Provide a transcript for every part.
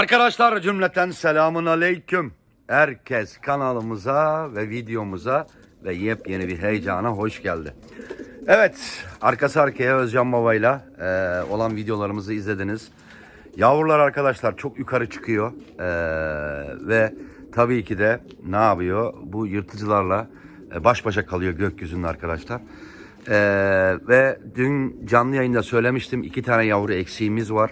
Arkadaşlar cümleten selamun aleyküm. Herkes kanalımıza ve videomuza ve yepyeni bir heyecana hoş geldi. Evet, arkası arkaya Özcan Baba'yla e, olan videolarımızı izlediniz. Yavrular arkadaşlar çok yukarı çıkıyor E, ve tabii ki de ne yapıyor? Bu yırtıcılarla e, baş başa kalıyor gökyüzünde arkadaşlar. E, ve dün canlı yayında söylemiştim iki tane yavru eksiğimiz var.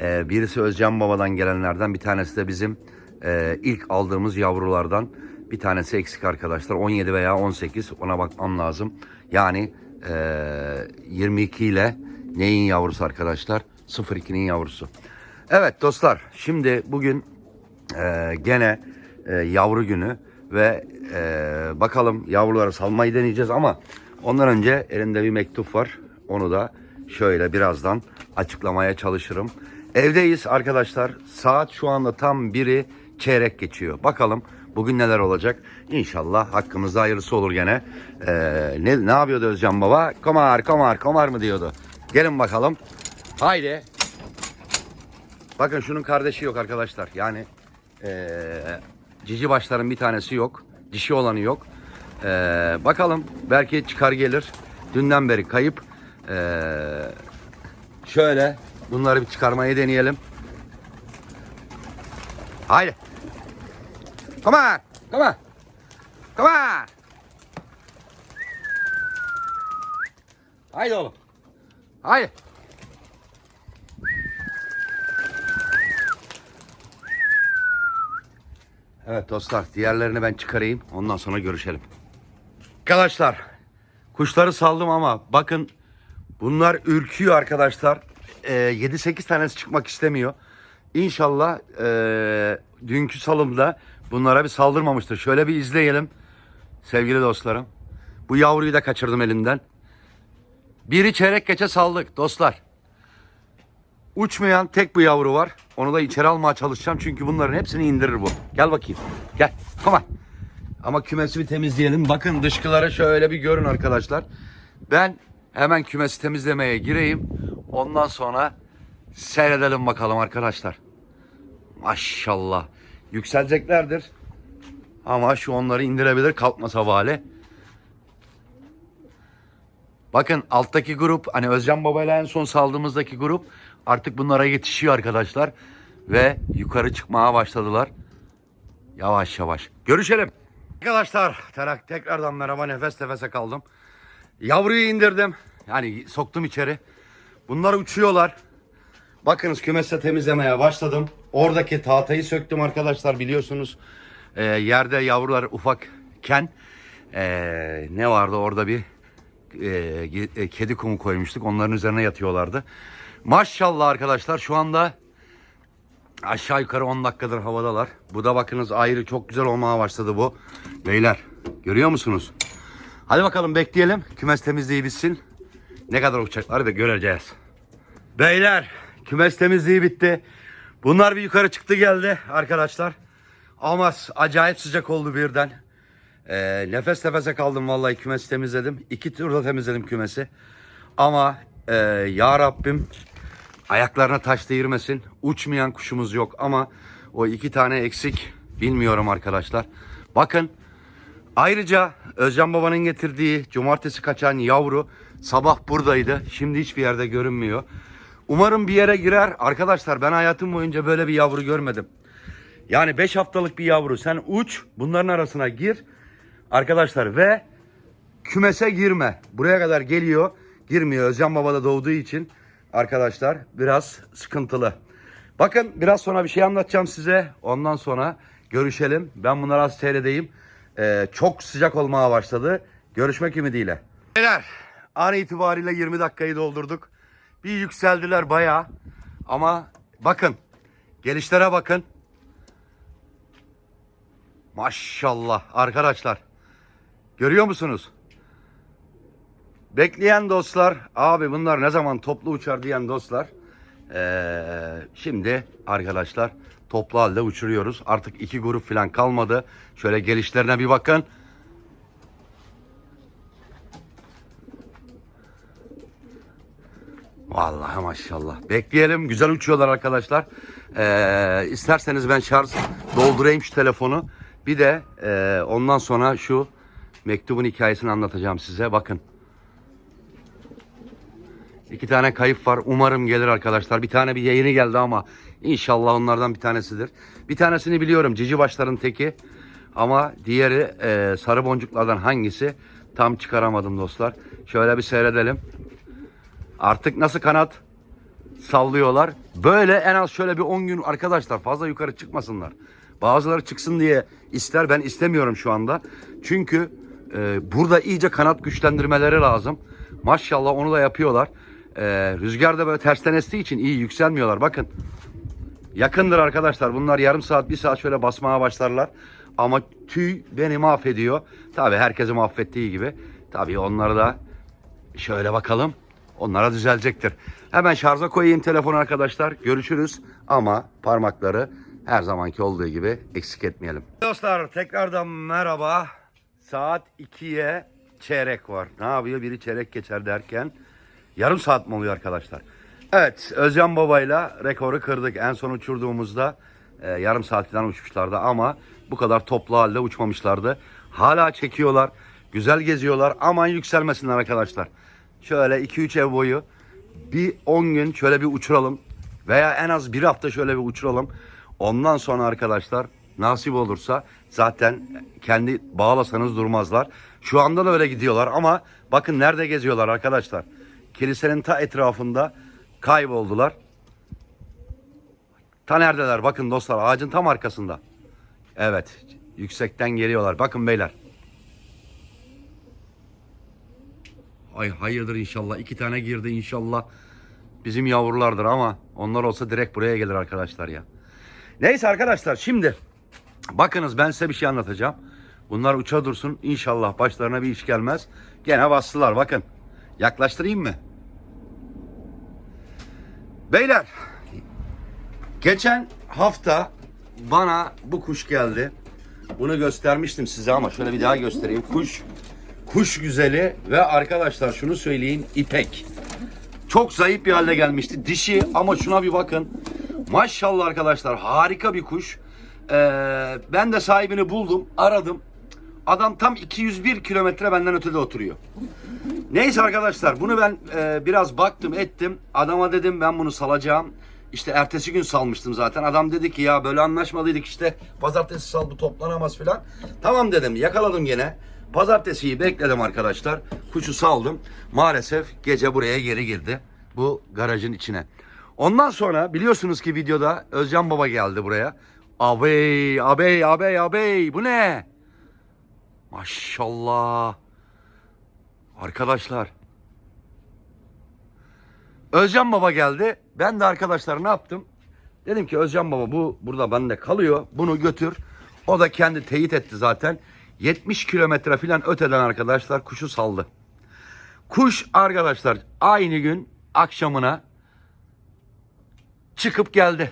E, birisi Özcan Baba'dan gelenlerden bir tanesi de bizim e, ilk aldığımız yavrulardan bir tanesi eksik arkadaşlar. 17 veya 18 ona bakmam lazım. Yani e, 22 ile neyin yavrusu arkadaşlar? 02'nin yavrusu. Evet dostlar şimdi bugün e, gene e, yavru günü ve e, bakalım yavruları salmayı deneyeceğiz ama ondan önce elimde bir mektup var. Onu da şöyle birazdan açıklamaya çalışırım. Evdeyiz arkadaşlar. Saat şu anda tam biri çeyrek geçiyor. Bakalım bugün neler olacak. İnşallah hakkımızda hayırlısı olur gene. Ee, ne, ne yapıyordu Özcan Baba? Komar, komar, komar mı diyordu. Gelin bakalım. Haydi. Bakın şunun kardeşi yok arkadaşlar. Yani ee, cici başların bir tanesi yok. Dişi olanı yok. Ee, bakalım belki çıkar gelir. Dünden beri kayıp. Ee, şöyle bunları bir çıkarmayı deneyelim. Haydi. Come on. Come on. Come on. Haydi oğlum. Haydi. Evet dostlar diğerlerini ben çıkarayım ondan sonra görüşelim. Arkadaşlar kuşları saldım ama bakın bunlar ürküyor arkadaşlar. Ee, 7-8 tanesi çıkmak istemiyor. İnşallah ee, dünkü salımda bunlara bir saldırmamıştır. Şöyle bir izleyelim sevgili dostlarım. Bu yavruyu da kaçırdım elimden. Biri çeyrek geçe saldık dostlar. Uçmayan tek bu yavru var. Onu da içeri almaya çalışacağım çünkü bunların hepsini indirir bu. Gel bakayım. Gel. On. Ama kümesi bir temizleyelim. Bakın dışkıları şöyle bir görün arkadaşlar. Ben hemen kümesi temizlemeye gireyim. Ondan sonra seyredelim bakalım arkadaşlar. Maşallah. Yükseleceklerdir. Ama şu onları indirebilir kalkmasa vali. Bakın alttaki grup hani Özcan Baba ile en son saldığımızdaki grup artık bunlara yetişiyor arkadaşlar. Ve yukarı çıkmaya başladılar. Yavaş yavaş. Görüşelim. Arkadaşlar tekrardan merhaba nefes nefese kaldım. Yavruyu indirdim. Yani soktum içeri. Bunlar uçuyorlar. Bakınız kümese temizlemeye başladım. Oradaki tahtayı söktüm arkadaşlar biliyorsunuz. Ee, yerde yavrular ufakken ee, ne vardı orada bir e, e, kedi kumu koymuştuk. Onların üzerine yatıyorlardı. Maşallah arkadaşlar şu anda aşağı yukarı 10 dakikadır havadalar. Bu da bakınız ayrı çok güzel olmaya başladı bu. Beyler görüyor musunuz? Hadi bakalım bekleyelim. Kümes temizliği bitsin. Ne kadar uçacaklar da göreceğiz. Beyler kümes temizliği bitti. Bunlar bir yukarı çıktı geldi arkadaşlar. Ama acayip sıcak oldu birden. Ee, nefes nefese kaldım vallahi kümesi temizledim. İki turda temizledim kümesi. Ama e, ya Rabbim ayaklarına taş değirmesin. Uçmayan kuşumuz yok ama o iki tane eksik bilmiyorum arkadaşlar. Bakın ayrıca Özcan Baba'nın getirdiği cumartesi kaçan yavru sabah buradaydı. Şimdi hiçbir yerde görünmüyor. Umarım bir yere girer. Arkadaşlar ben hayatım boyunca böyle bir yavru görmedim. Yani 5 haftalık bir yavru sen uç bunların arasına gir. Arkadaşlar ve kümese girme. Buraya kadar geliyor. Girmiyor. Özcan Baba da doğduğu için arkadaşlar biraz sıkıntılı. Bakın biraz sonra bir şey anlatacağım size. Ondan sonra görüşelim. Ben bunları az seyredeyim. Ee, çok sıcak olmaya başladı. Görüşmek ümidiyle. Beyler an itibariyle 20 dakikayı doldurduk. Bir yükseldiler bayağı. Ama bakın gelişlere bakın. Maşallah arkadaşlar. Görüyor musunuz? Bekleyen dostlar, abi bunlar ne zaman toplu uçar diyen dostlar. Ee, şimdi arkadaşlar toplu halde uçuruyoruz. Artık iki grup falan kalmadı. Şöyle gelişlerine bir bakın. Vallahi maşallah. Bekleyelim. Güzel uçuyorlar arkadaşlar. Ee, isterseniz ben şarj doldurayım şu telefonu. Bir de e, ondan sonra şu mektubun hikayesini anlatacağım size. Bakın. İki tane kayıp var. Umarım gelir arkadaşlar. Bir tane bir yayını geldi ama inşallah onlardan bir tanesidir. Bir tanesini biliyorum. Cici başların teki. Ama diğeri e, sarı boncuklardan hangisi tam çıkaramadım dostlar. Şöyle bir seyredelim. Artık nasıl kanat sallıyorlar. Böyle en az şöyle bir 10 gün arkadaşlar fazla yukarı çıkmasınlar. Bazıları çıksın diye ister ben istemiyorum şu anda. Çünkü e, burada iyice kanat güçlendirmeleri lazım. Maşallah onu da yapıyorlar. E, rüzgar da böyle tersten estiği için iyi yükselmiyorlar. Bakın yakındır arkadaşlar. Bunlar yarım saat bir saat şöyle basmaya başlarlar. Ama tüy beni mahvediyor. Tabii herkesi mahvettiği gibi. Tabii onları da şöyle bakalım. Onlara düzelecektir. Hemen şarja koyayım telefonu arkadaşlar. Görüşürüz. Ama parmakları her zamanki olduğu gibi eksik etmeyelim. Dostlar tekrardan merhaba. Saat 2'ye çeyrek var. Ne yapıyor? Biri çeyrek geçer derken yarım saat mi oluyor arkadaşlar? Evet Özcan Baba'yla rekoru kırdık. En son uçurduğumuzda e, yarım saat falan uçmuşlardı ama bu kadar toplu halde uçmamışlardı. Hala çekiyorlar. Güzel geziyorlar. Aman yükselmesinler arkadaşlar. Şöyle 2-3 ev boyu bir 10 gün şöyle bir uçuralım. Veya en az bir hafta şöyle bir uçuralım. Ondan sonra arkadaşlar nasip olursa zaten kendi bağlasanız durmazlar. Şu anda da öyle gidiyorlar ama bakın nerede geziyorlar arkadaşlar. Kilisenin ta etrafında kayboldular. Ta neredeler bakın dostlar ağacın tam arkasında. Evet yüksekten geliyorlar bakın beyler. Ay hayırdır inşallah. iki tane girdi inşallah. Bizim yavrulardır ama onlar olsa direkt buraya gelir arkadaşlar ya. Neyse arkadaşlar şimdi bakınız ben size bir şey anlatacağım. Bunlar uça dursun inşallah başlarına bir iş gelmez. Gene bastılar bakın. Yaklaştırayım mı? Beyler geçen hafta bana bu kuş geldi. Bunu göstermiştim size ama şöyle bir daha göstereyim. Kuş kuş güzeli ve arkadaşlar şunu söyleyeyim ipek. Çok zayıf bir halde gelmişti. Dişi ama şuna bir bakın. Maşallah arkadaşlar harika bir kuş. Ee, ben de sahibini buldum, aradım. Adam tam 201 kilometre benden ötede oturuyor. Neyse arkadaşlar bunu ben e, biraz baktım ettim. Adama dedim ben bunu salacağım. İşte ertesi gün salmıştım zaten. Adam dedi ki ya böyle anlaşmalıydık işte. Pazartesi sal bu toplanamaz filan. Tamam dedim yakaladım gene. Pazartesiyi bekledim arkadaşlar. Kuşu saldım. Maalesef gece buraya geri girdi. Bu garajın içine. Ondan sonra biliyorsunuz ki videoda Özcan Baba geldi buraya. Abey, abey, abey, abey bu ne? Maşallah. Arkadaşlar. Özcan Baba geldi. Ben de arkadaşlar ne yaptım? Dedim ki Özcan Baba bu burada bende kalıyor. Bunu götür. O da kendi teyit etti zaten. 70 kilometre falan öteden arkadaşlar kuşu saldı. Kuş arkadaşlar aynı gün akşamına çıkıp geldi.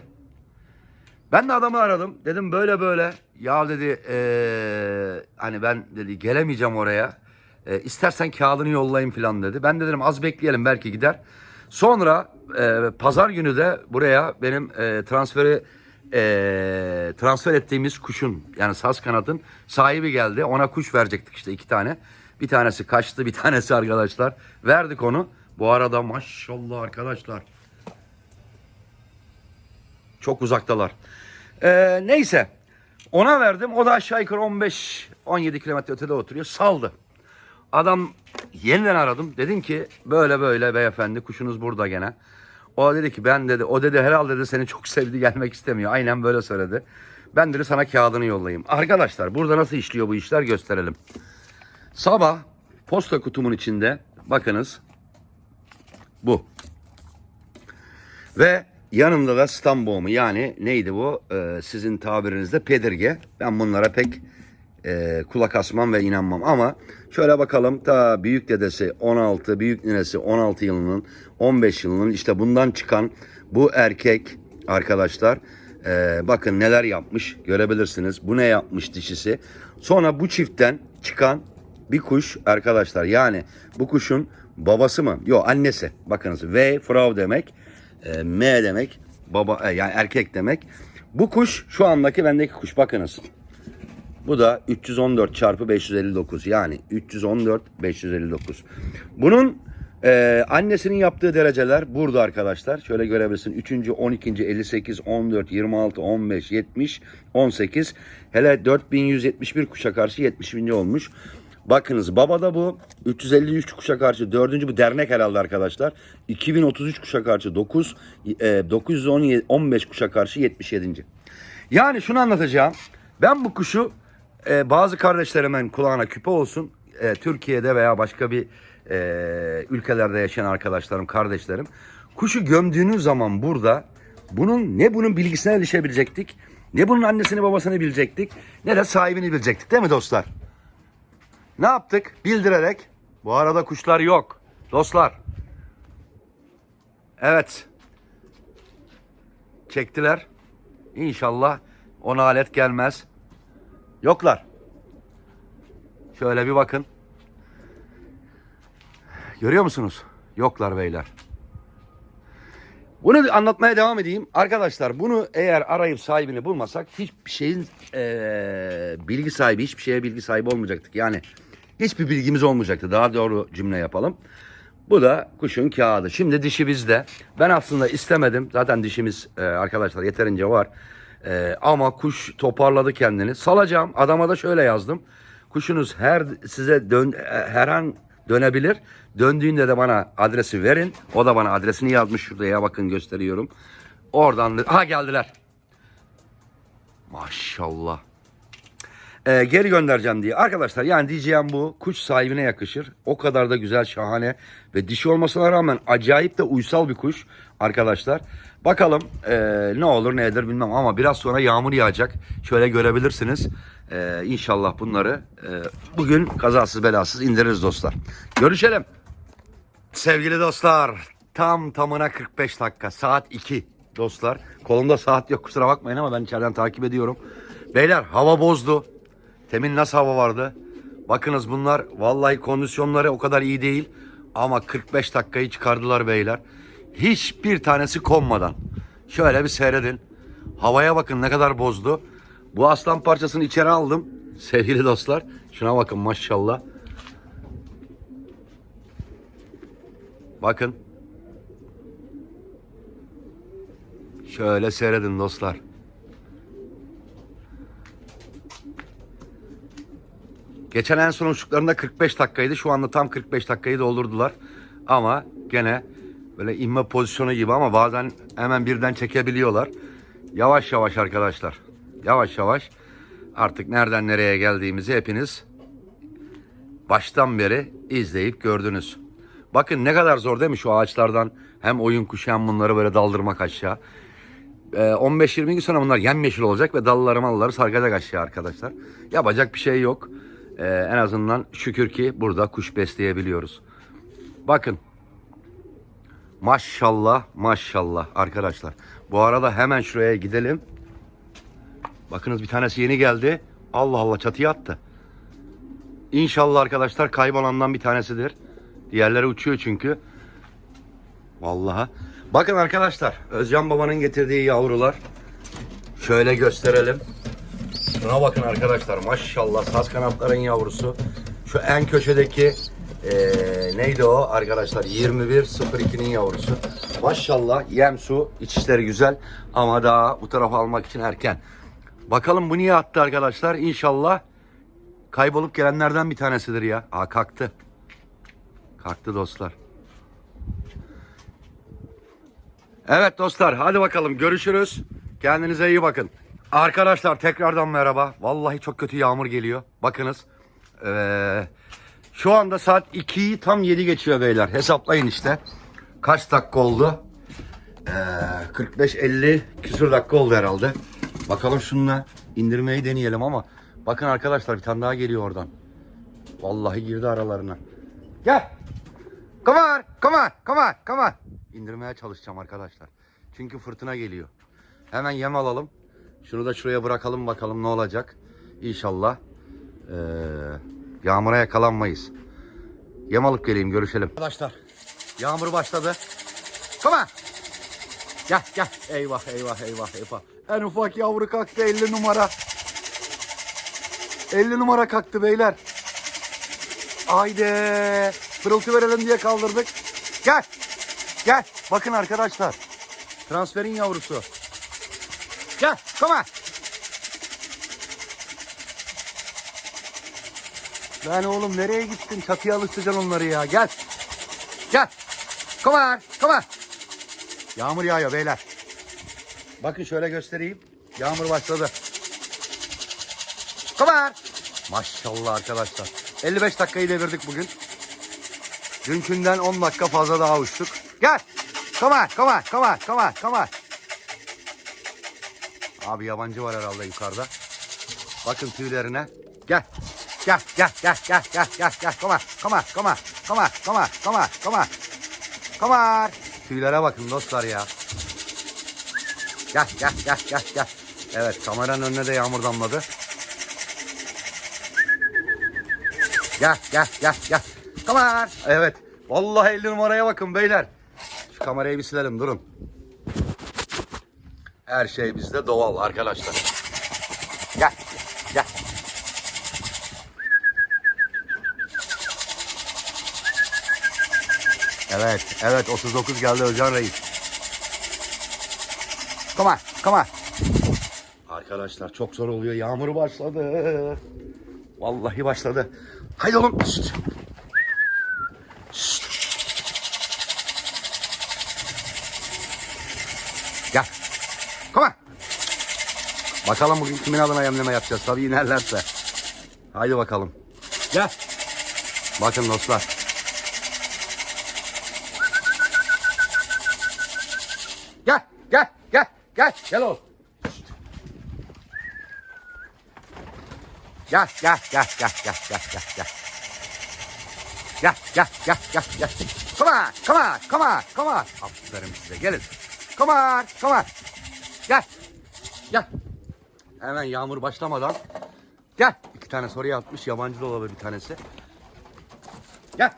Ben de adamı aradım. Dedim böyle böyle. Ya dedi eee, hani ben dedi gelemeyeceğim oraya. E, istersen kağıdını yollayayım falan dedi. Ben de dedim az bekleyelim belki gider. Sonra e, pazar günü de buraya benim e, transferi e, transfer ettiğimiz kuşun yani saz kanatın sahibi geldi. Ona kuş verecektik işte iki tane. Bir tanesi kaçtı bir tanesi arkadaşlar. Verdik onu. Bu arada maşallah arkadaşlar. Çok uzaktalar. Ee, neyse. Ona verdim. O da aşağı yukarı 15-17 kilometre ötede oturuyor. Saldı. Adam yeniden aradım. Dedim ki böyle böyle beyefendi kuşunuz burada gene. O dedi ki ben dedi o dedi herhalde dedi seni çok sevdi gelmek istemiyor. Aynen böyle söyledi. Ben dedi sana kağıdını yollayayım. Arkadaşlar burada nasıl işliyor bu işler gösterelim. Sabah posta kutumun içinde bakınız bu. Ve yanında da stambomu yani neydi bu? Ee, sizin tabirinizde pedirge. Ben bunlara pek e, kulak asmam ve inanmam ama şöyle bakalım ta büyük dedesi 16, büyük ninesi 16 yılının 15 yılının işte bundan çıkan bu erkek arkadaşlar e, bakın neler yapmış görebilirsiniz. Bu ne yapmış dişisi. Sonra bu çiftten çıkan bir kuş arkadaşlar yani bu kuşun babası mı? Yok annesi. Bakınız V Frau demek. e, M demek. baba e, yani erkek demek. Bu kuş şu andaki bendeki kuş bakınız. Bu da 314 çarpı 559 yani 314 559. Bunun e, annesinin yaptığı dereceler burada arkadaşlar. Şöyle görebilirsin. 3. 12. 58 14 26 15 70 18 hele 4171 kuşa karşı 70. olmuş. Bakınız baba da bu 353 kuşa karşı 4. bu dernek herhalde arkadaşlar. 2033 kuşa karşı 9 e, 915 kuşa karşı 77. Yani şunu anlatacağım. Ben bu kuşu e, bazı kardeşlerimin kulağına küpe olsun. e, Türkiye'de veya başka bir e, ülkelerde yaşayan arkadaşlarım, kardeşlerim. Kuşu gömdüğünüz zaman burada bunun ne bunun bilgisine erişebilecektik, ne bunun annesini babasını bilecektik, ne de sahibini bilecektik değil mi dostlar? Ne yaptık? Bildirerek. Bu arada kuşlar yok. Dostlar. Evet. Çektiler. İnşallah ona alet gelmez. Yoklar. Şöyle bir bakın. Görüyor musunuz? Yoklar beyler. Bunu anlatmaya devam edeyim. Arkadaşlar bunu eğer arayıp sahibini bulmasak hiçbir şeyin eee, bilgi sahibi, hiçbir şeye bilgi sahibi olmayacaktık. Yani hiçbir bilgimiz olmayacaktı. Daha doğru cümle yapalım. Bu da kuşun kağıdı. Şimdi dişi bizde. Ben aslında istemedim. Zaten dişimiz eee, arkadaşlar yeterince var. Eee, ama kuş toparladı kendini. Salacağım. Adama da şöyle yazdım. Kuşunuz her size dön, her an dönebilir. Döndüğünde de bana adresi verin. O da bana adresini yazmış şurada ya bakın gösteriyorum. Oradan da... Ha geldiler. Maşallah. Ee, geri göndereceğim diye. Arkadaşlar yani diyeceğim bu. Kuş sahibine yakışır. O kadar da güzel, şahane ve dişi olmasına rağmen acayip de uysal bir kuş arkadaşlar. Bakalım ee, ne olur ne eder bilmem ama biraz sonra yağmur yağacak. Şöyle görebilirsiniz. Ee, inşallah bunları ee, bugün kazasız belasız indiririz dostlar. Görüşelim. Sevgili dostlar tam tamına 45 dakika saat 2 dostlar. Kolumda saat yok kusura bakmayın ama ben içeriden takip ediyorum. Beyler hava bozdu. Temin nasıl hava vardı? Bakınız bunlar vallahi kondisyonları o kadar iyi değil. Ama 45 dakikayı çıkardılar beyler. Hiçbir tanesi konmadan. Şöyle bir seyredin. Havaya bakın ne kadar bozdu. Bu aslan parçasını içeri aldım. Sevgili dostlar. Şuna bakın maşallah. Bakın. Şöyle seyredin dostlar. Geçen en son uçtuklarında 45 dakikaydı. Şu anda tam 45 dakikayı doldurdular. Ama gene böyle inme pozisyonu gibi ama bazen hemen birden çekebiliyorlar. Yavaş yavaş arkadaşlar. Yavaş yavaş. Artık nereden nereye geldiğimizi hepiniz baştan beri izleyip gördünüz. Bakın ne kadar zor değil mi şu ağaçlardan hem oyun kuşu hem bunları böyle daldırmak aşağı. Ee, 15-20 gün sonra bunlar yemyeşil olacak ve dalları malları sarkacak aşağı arkadaşlar. Yapacak bir şey yok. Ee, en azından şükür ki burada kuş besleyebiliyoruz. Bakın. Maşallah maşallah arkadaşlar. Bu arada hemen şuraya gidelim. Bakınız bir tanesi yeni geldi. Allah Allah çatıya attı. İnşallah arkadaşlar kaybolandan bir tanesidir. Diğerleri uçuyor çünkü. Vallahi. Bakın arkadaşlar Özcan babanın getirdiği yavrular. Şöyle gösterelim. Şuna bakın arkadaşlar maşallah saz kanatların yavrusu. Şu en köşedeki eee, neydi o arkadaşlar 2102'nin yavrusu. Maşallah yem su içişleri güzel ama daha bu tarafa almak için erken. Bakalım bu niye attı arkadaşlar İnşallah kaybolup gelenlerden bir tanesidir ya. Aa kalktı. Kalktı dostlar. Evet dostlar hadi bakalım görüşürüz. Kendinize iyi bakın. Arkadaşlar tekrardan merhaba. Vallahi çok kötü yağmur geliyor. Bakınız. Ee, şu anda saat 2'yi tam 7 geçiyor beyler. Hesaplayın işte. Kaç dakika oldu? Ee, 45-50 küsur dakika oldu herhalde. Bakalım şununla indirmeyi deneyelim ama. Bakın arkadaşlar bir tane daha geliyor oradan. Vallahi girdi aralarına. Gel. Come on, come on, come on, come on. İndirmeye çalışacağım arkadaşlar. Çünkü fırtına geliyor. Hemen yem alalım. Şunu da şuraya bırakalım bakalım ne olacak. İnşallah eee yağmura yakalanmayız. Yem alıp geleyim görüşelim. Arkadaşlar yağmur başladı. On. Gel gel. Eyvah eyvah eyvah eyvah. En ufak yavru kalktı 50 numara. 50 numara kalktı beyler. Haydi. Pırıltı verelim diye kaldırdık. Gel. Gel. Bakın arkadaşlar. Transferin yavrusu. Gel. Come Lan oğlum nereye gittin? Çatıya alıştıracaksın onları ya. Gel. Gel. Come on. Come on. Yağmur yağıyor beyler. Bakın şöyle göstereyim. Yağmur başladı. Come on. Maşallah arkadaşlar. 55 dakikayı devirdik bugün. Dünkünden 10 dakika fazla daha uçtuk. Gel. Come on, come on, come on, come on, come on. Abi yabancı var herhalde yukarıda. Bakın tüylerine. Gel. Gel, gel, gel, gel, gel, gel, gel. Come on, come on, come on, come on, come on, come on, come on. Come on. Tüylere bakın dostlar ya. Gel, gel, gel, gel, gel. Evet, kameranın önüne de yağmur damladı. Gel, gel, gel, gel. Come on. Evet. Vallahi 50 numaraya bakın beyler. Şu kamerayı bir silelim durun. Her şey bizde doğal arkadaşlar. Gel, gel. Evet, evet 39 geldi Özcan Reis. Come on, come on. Arkadaşlar çok zor oluyor. Yağmur başladı. Vallahi başladı. Haydi oğlum. Şşt. Şşt. Gel. Come on. Bakalım bugün kimin adına yemleme yapacağız. Tabii inerlerse. Haydi bakalım. Gel. Bakın dostlar. Gel, gel, gel, gel, oğlum. Gel, gel, gel, gel, gel, gel, gel, gel. Gel, gel, gel, gel, gel. Come on, come on, come on, come on. Aferin size, gelin. Come on, come on. Gel, gel. Hemen yağmur başlamadan. Gel. İki tane soruya atmış, yabancı da olabilir bir tanesi. Gel.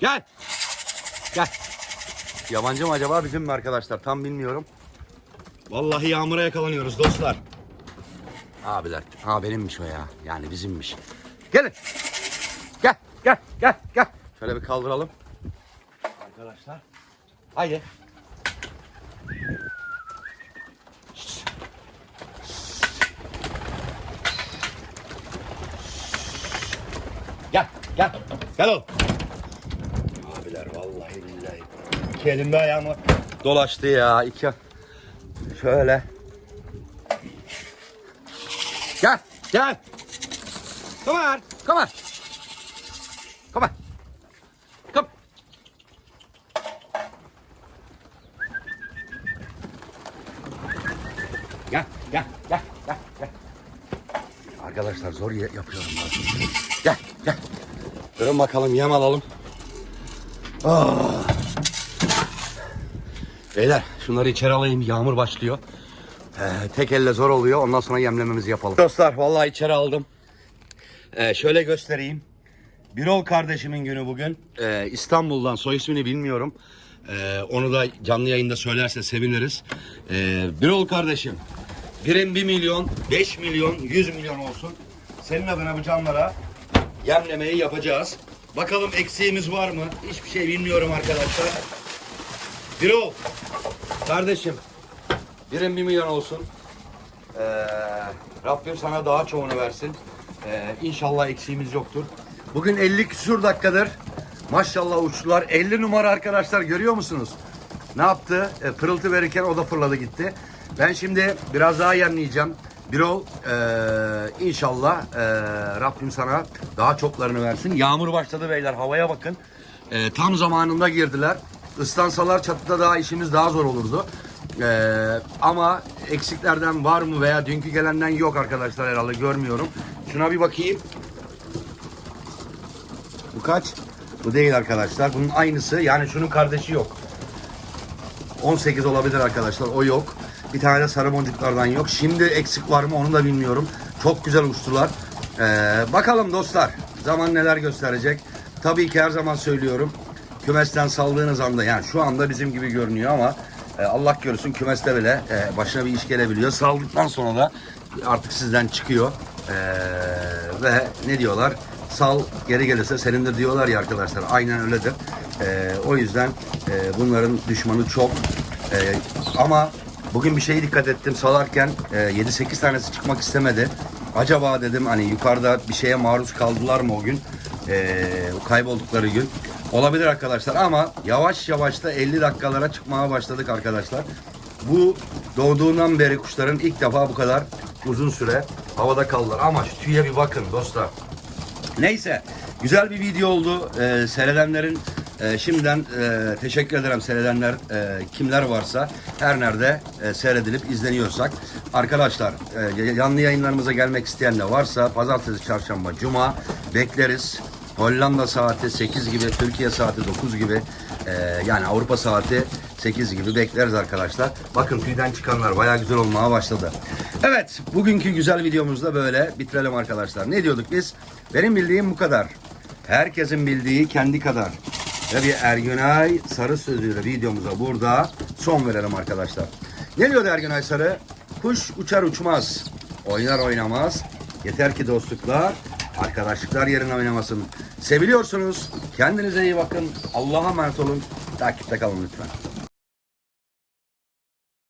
Gel. Gel. Yabancı mı acaba bizim mi arkadaşlar? Tam bilmiyorum. Vallahi yağmura yakalanıyoruz dostlar. Abiler. Ha benimmiş o ya. Yani bizimmiş. Gelin. Gel gel gel gel. Şöyle bir kaldıralım. Arkadaşlar. Haydi. Gel gel. Gel oğlum. Abiler vallahi billahi. İki elimde ayağımı dolaştı ya. İki. Şöyle. Gel. Gel. Come on. Come on. Come on. Come. Gel. Gel. Gel. Gel. Arkadaşlar zor yapıyorum ben. Gel. Gel. Durun bakalım yem alalım. Ah. Beyler şunları içeri alayım. Yağmur başlıyor. Ee, tek elle zor oluyor. Ondan sonra yemlememizi yapalım. Dostlar vallahi içeri aldım. Ee, şöyle göstereyim. Birol kardeşimin günü bugün. Ee, İstanbul'dan soy ismini bilmiyorum. Ee, onu da canlı yayında söylerse seviniriz. Ee, Birol kardeşim. Birim 1 milyon, 5 milyon, 100 milyon olsun. Senin adına bu canlara yemlemeyi yapacağız. Bakalım eksiğimiz var mı? Hiçbir şey bilmiyorum arkadaşlar. Birol kardeşim birim 1 milyon olsun. Ee, Rabbim sana daha çoğunu versin. Ee, inşallah eksiğimiz yoktur. Bugün 50 küsur dakikadır. Maşallah uçtular. 50 numara arkadaşlar görüyor musunuz? Ne yaptı? E, pırıltı verirken o da fırladı gitti. Ben şimdi biraz daha yemleyeceğim. Birol e, inşallah e, Rabbim sana daha çoklarını versin. Yağmur başladı beyler havaya bakın. E, tam zamanında girdiler. Islansalar çatıda daha işimiz daha zor olurdu. E, ama eksiklerden var mı veya dünkü gelenden yok arkadaşlar herhalde görmüyorum. Şuna bir bakayım. Bu kaç? Bu değil arkadaşlar. Bunun aynısı yani şunun kardeşi yok. 18 olabilir arkadaşlar. O yok. Bir tane de sarı boncuklardan yok. Şimdi eksik var mı onu da bilmiyorum. Çok güzel uçtular. Ee, bakalım dostlar. Zaman neler gösterecek. Tabii ki her zaman söylüyorum. Kümesten saldığınız anda yani şu anda bizim gibi görünüyor ama e, Allah görsün kümeste bile e, başına bir iş gelebiliyor. Saldıktan sonra da artık sizden çıkıyor. E, ve ne diyorlar? Sal geri gelirse senindir diyorlar ya arkadaşlar. Aynen öyledir. E, o yüzden e, bunların düşmanı çok. E, ama bugün bir şeye dikkat ettim. Salarken e, 7-8 tanesi çıkmak istemedi. Acaba dedim hani yukarıda bir şeye maruz kaldılar mı o gün? E, kayboldukları gün. Olabilir arkadaşlar ama yavaş yavaş da 50 dakikalara çıkmaya başladık arkadaşlar. Bu doğduğundan beri kuşların ilk defa bu kadar uzun süre havada kaldılar. Ama şu tüye bir bakın dostlar. Neyse güzel bir video oldu. Ee, seyredenlerin e, şimdiden e, teşekkür ederim seyredenler e, kimler varsa her nerede e, seyredilip izleniyorsak. Arkadaşlar e, yanlı yayınlarımıza gelmek isteyen de varsa pazartesi, çarşamba, cuma bekleriz. Hollanda saati 8 gibi, Türkiye saati 9 gibi e, yani Avrupa saati 8 gibi bekleriz arkadaşlar. Bakın tüyden çıkanlar bayağı güzel olmaya başladı. Evet bugünkü güzel videomuzda böyle bitirelim arkadaşlar. Ne diyorduk biz? Benim bildiğim bu kadar. Herkesin bildiği kendi kadar. Ve bir Ergünay Sarı sözüyle videomuza burada son verelim arkadaşlar. Ne diyordu Ergünay Sarı? Kuş uçar uçmaz, oynar oynamaz. Yeter ki dostluklar, arkadaşlıklar yerine oynamasın. Seviliyorsunuz. Kendinize iyi bakın. Allah'a emanet olun. Takipte kalın lütfen.